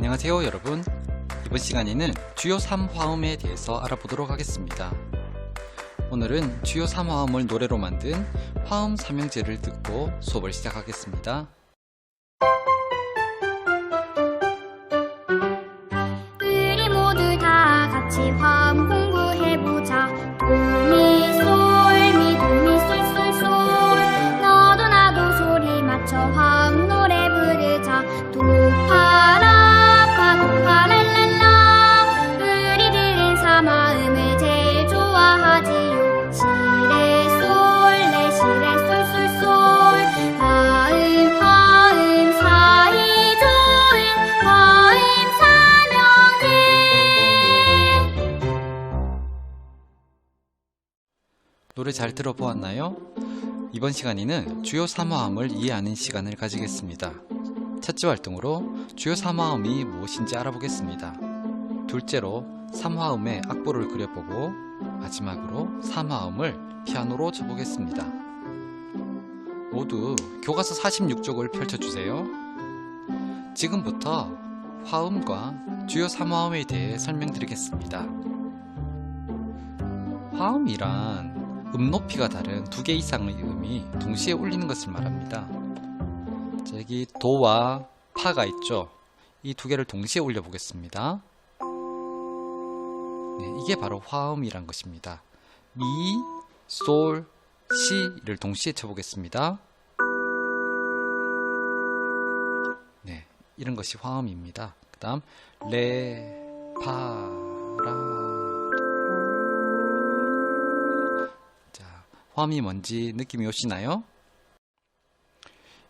안녕하세요 여러분. 이번 시간에는 주요 3화음에 대해서 알아보도록 하겠습니다. 오늘은 주요 3화음을 노래로 만든 화음 삼형제를 듣고 수업을 시작하겠습니다 노래 잘 들어보았나요? 이번 시간에는 주요 3화음을 이해하는 시간을 가지겠습니다. 첫째 활동으로 주요 3화음이 무엇인지 알아보겠습니다. 둘째로 3화음의 악보를 그려보고 마지막으로 3화음을 피아노로 쳐보겠습니다. 모두 교과서 46쪽을 펼쳐주세요. 지금부터 화음과 주요 3화음에 대해 설명드리겠습니다. 화음이란 음 높이가 다른 두 개 이상의 음이 동시에 울리는 것을 말합니다. 자, 여기 도와 파가 있죠. 이 두 개를 동시에 올려 보겠습니다. 네, 이게 바로 화음이란 것입니다. 미, 솔, 시를 동시에 쳐보겠습니다. 네, 이런 것이 화음입니다. 그 다음 레, 파, 라, 화음이 뭔지 느낌이 오시나요?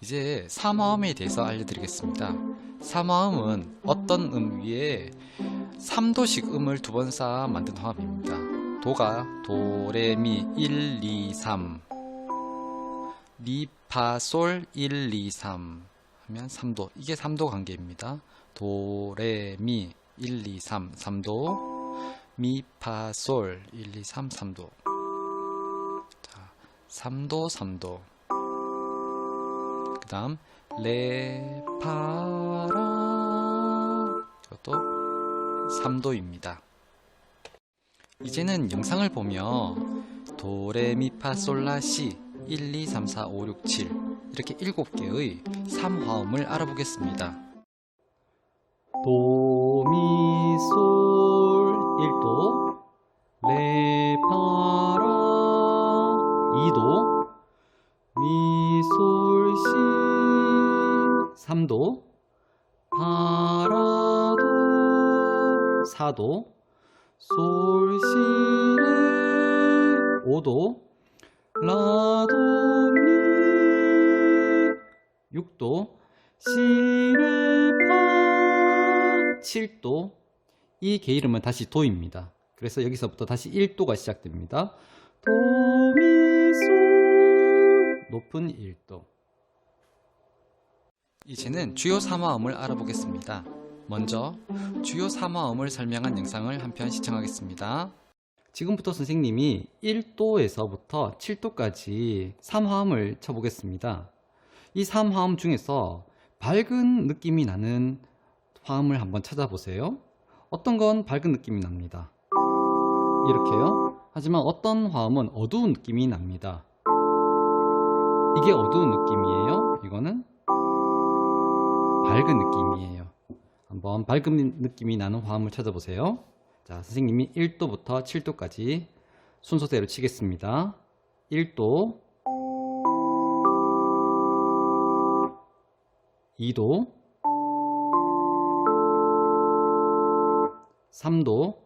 이제 삼화음에 대해서 알려드리겠습니다. 삼화음은 어떤 음 위에 3도씩 음을 두 번 쌓아 만든 화음입니다. 도가 도, 레, 미 1, 2, 3 미, 파, 솔 1, 2, 3 하면 3도 이게 3도 관계입니다. 도, 레, 미 1, 2, 3 3도 미, 파, 솔 1, 2, 3 3도 자, 3도 3도. 그 다음 레, 파, 라. 이것도 3도입니다. 이제는 영상을 보며 도, 레, 미, 파, 솔, 라, 시 1, 2, 3, 4, 5, 6, 7 이렇게 7개의 3화음을 알아보겠습니다. 도, 미, 솔 1도 미, 솔, 시 3도 파, 라, 도 4도 솔, 시, 레 5도 라, 도, 미 6도 시, 레, 파 7도 이 게이름은 다시 도입니다. 그래서 여기서부터 다시 1도가 시작됩니다. 도, 미, 솔 높은 1도 이제는 주요 3화음을 알아보겠습니다. 먼저 주요 3화음을 설명한 영상을 한 편 시청하겠습니다. 지금부터 선생님이 1도에서부터 7도까지 3화음을 쳐보겠습니다. 이 3화음 중에서 밝은 느낌이 나는 화음을 한번 찾아보세요. 어떤 건 밝은 느낌이 납니다. 이렇게요. 하지만 어떤 화음은 어두운 느낌이 납니다. 이게 어두운 느낌이에요. 이거는 밝은 느낌이에요. 한번 밝은 느낌이 나는 화음을 찾아보세요. 자, 선생님이 1도부터 7도까지 순서대로 치겠습니다. 1도, 2도, 3도,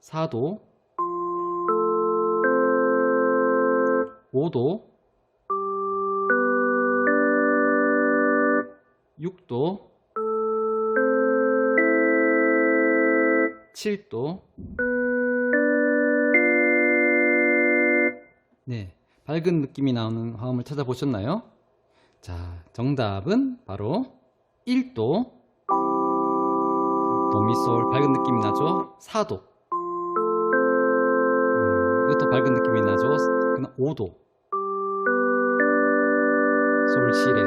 4도, 5도, 6도, 7도, 네, 밝은 느낌이 나오는 화음을 찾아보셨나요? 자, 정답은 바로 1도, 도미솔 밝은 느낌이 나죠? 4도, 음, 이것도 밝은 느낌이 나죠? 그다음 5도, 솔시레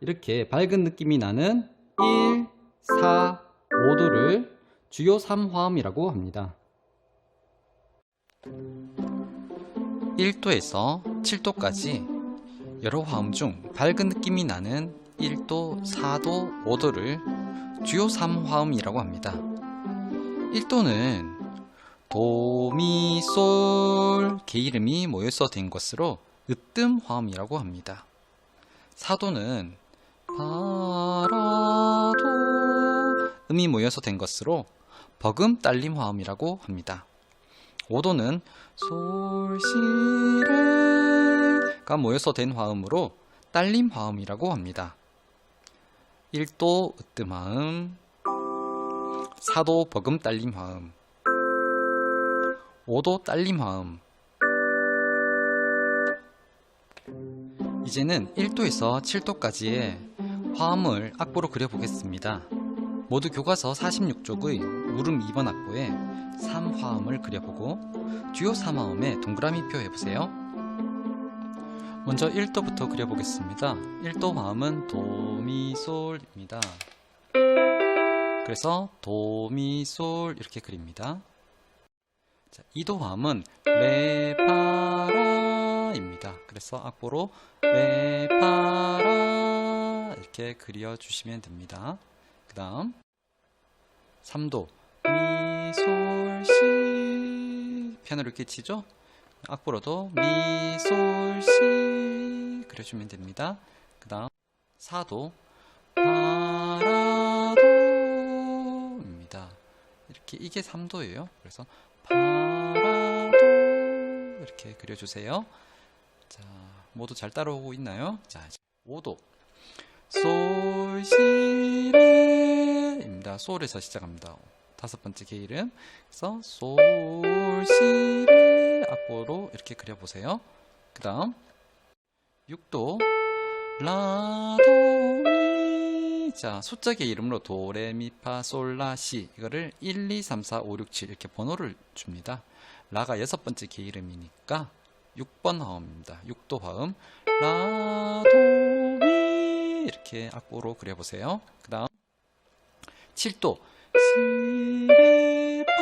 이렇게 밝은 느낌이 나는 1, 4, 5도를 주요 3화음이라고 합니다. 1도에서 7도까지 여러 화음 중 밝은 느낌이 나는 1도, 4도, 5도를 주요 3화음이라고 합니다. 1도는 도, 미, 솔, 개 이름이 모여서 된 것으로 으뜸 화음이라고 합니다. 4도는 파라도 음이 모여서 된 것으로 버금 딸림 화음이라고 합니다. 5도는 솔시레가 모여서 된 화음으로 딸림 화음이라고 합니다. 1도 으뜸 화음, 4도 버금 딸림 화음, 5도 딸림 화음. 이제는 1도에서 7도까지의 화음을 악보로 그려보겠습니다. 모두 교과서 46쪽의 물음 2번 악보에 3화음을 그려보고 주요 3화음에 동그라미 표 해보세요. 먼저 1도부터 그려보겠습니다. 1도 화음은 도미솔입니다. 그래서 도미솔 이렇게 그립니다. 자, 2도 화음은 레파라입니다. 그래서 악보로 레파라 이렇게 그려주시면 됩니다. 그 다음 3도 미솔시 피아노를 이렇게 치죠? 악보로도 미솔시 그려주면 됩니다. 그 다음 4도 파라도입니다. 이렇게 이게 3도예요. 그래서 파라도 이렇게 그려주세요. 자, 모두 잘 따라오고 있나요? 자, 이제 5도 솔시레입니다. 솔에서 시작합니다. 다섯 번째 개 이름. 그래서 솔시레 악보로 이렇게 그려보세요. 그 다음 6도 라도미 자 숫자 개 이름으로 도레미파솔라시 이거를 1, 2, 3, 4, 5, 6, 7 이렇게 번호를 줍니다. 라가 여섯 번째 개 이름이니까 6번 화음입니다. 6도 화음 라도미 이렇게 악보로 그려보세요. 그 다음 7도 시레파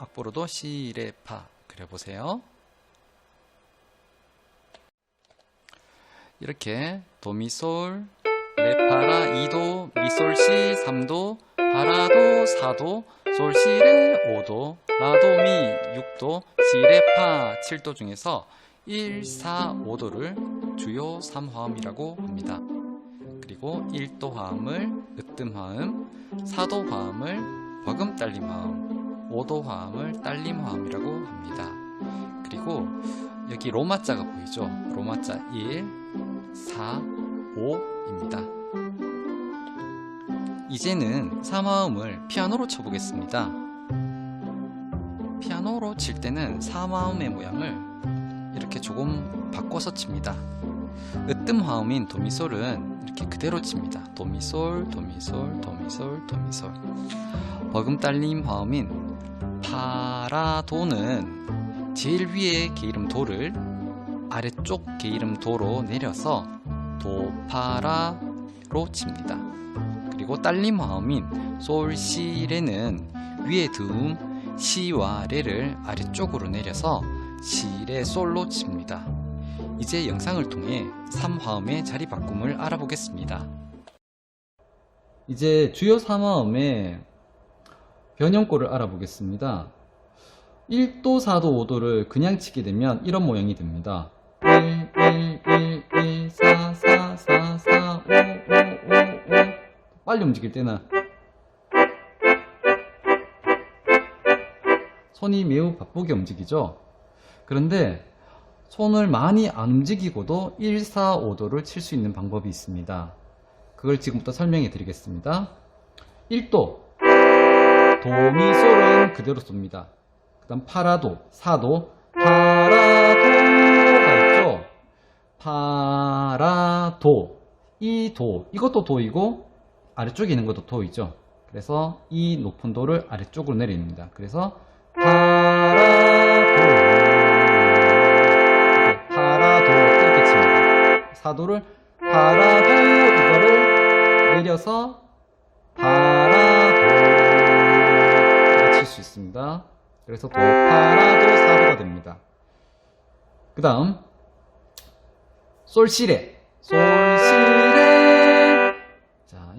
악보로도 시레파 그려보세요. 이렇게 도미솔 레파라 2도 미솔시 3도 파라도 4도 솔시레 5도 라도미 6도 시레파 7도 중에서 1, 4, 5도를 주요 3화음이라고 합니다. 그리고 1도 화음을 으뜸 화음, 4도 화음을 버금 딸림 화음, 5도 화음을 딸림 화음이라고 합니다. 그리고 여기 로마자가 보이죠? 로마자 1, 4, 5입니다. 이제는 3화음을 피아노로 쳐보겠습니다. 피아노로 칠 때는 3화음의 모양을 이렇게 조금 바꿔서 칩니다. 으뜸 화음인 도미솔은 이렇게 그대로 칩니다. 도미솔, 도미솔, 도미솔, 도미솔. 버금 딸림 화음인 파라도는 제일 위에 개 이름 도를 아래쪽 개 이름 도로 내려서 도파라로 칩니다. 그리고 딸림 화음인 솔시레는 위에 두음 시와 레를 아래쪽으로 내려서 시레 솔로 칩니다. 이제 영상을 통해 3화음의 자리 바꿈을 알아보겠습니다. 이제 주요 3화음의 변형꼴을 알아보겠습니다. 1도, 4도, 5도를 그냥 치게 되면 이런 모양이 됩니다. 1, 1, 빨리 움직일 때는 손이 매우 바쁘게 움직이죠. 그런데 손을 많이 안 움직이고도 1, 4, 5도를 칠 수 있는 방법이 있습니다. 그걸 지금부터 설명해 드리겠습니다. 1도 도미솔은 그대로 쏩니다. 그 다음 파라도, 사도, 파라도가 있죠? 파라도, 이 도, 이것도 도이고 아래쪽에 있는 것도 도이죠. 그래서 이 높은 도를 아래쪽으로 내립니다. 그래서 파라도, 파라도 이렇게 칩니다. 사도를 파라도 이거를 내려서 파라도 이렇게 칠수 있습니다. 그래서 도 파라도 사도가 됩니다. 그 다음 솔시레 솔시레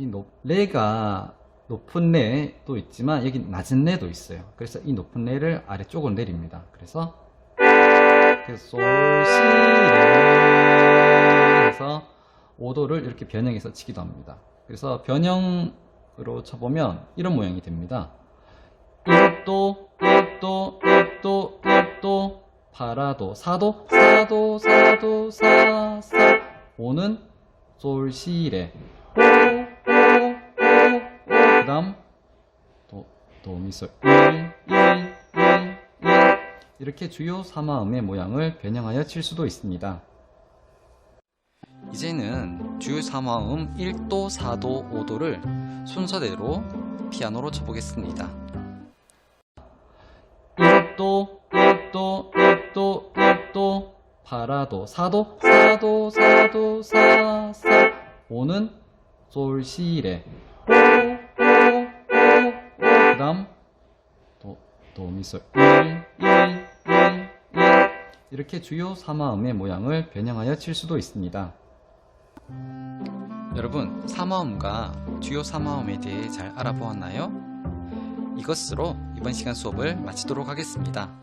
자이 레가 높은 레도 있지만 여기 낮은 레도 있어요. 그래서 이 높은 레를 아래쪽으로 내립니다. 그래서 솔 시 레 해서 5도를 이렇게 변형해서 치기도 합니다. 그래서 변형으로 쳐보면 이런 모양이 됩니다. 1도, 1도, 1도, 1도, 파라도, 4도, 4도, 4도, 4, 4, 5는 솔 시레, 오, 오, 오, 오, 그 다음 도, 도, 미솔 1, 1, 1, 1 이렇게 주요 3화음의 모양을 변형하여 칠 수도 있습니다. 이제는 주요 3화음 1도, 4도, 5도를 순서대로 피아노로 쳐보겠습니다. 1도, 1도, 1도, 1도, 파라도, 4도, 4도, 4도, 4, 4, 5는 솔시레, 그 다음 도, 도, 미솔 1, 1, 1, 1 이렇게 주요 3화음의 모양을 변형하여 칠 수도 있습니다. 여러분, 3화음과 주요 3화음에 대해 잘 알아보았나요? 이것으로 이번 시간 수업을 마치도록 하겠습니다.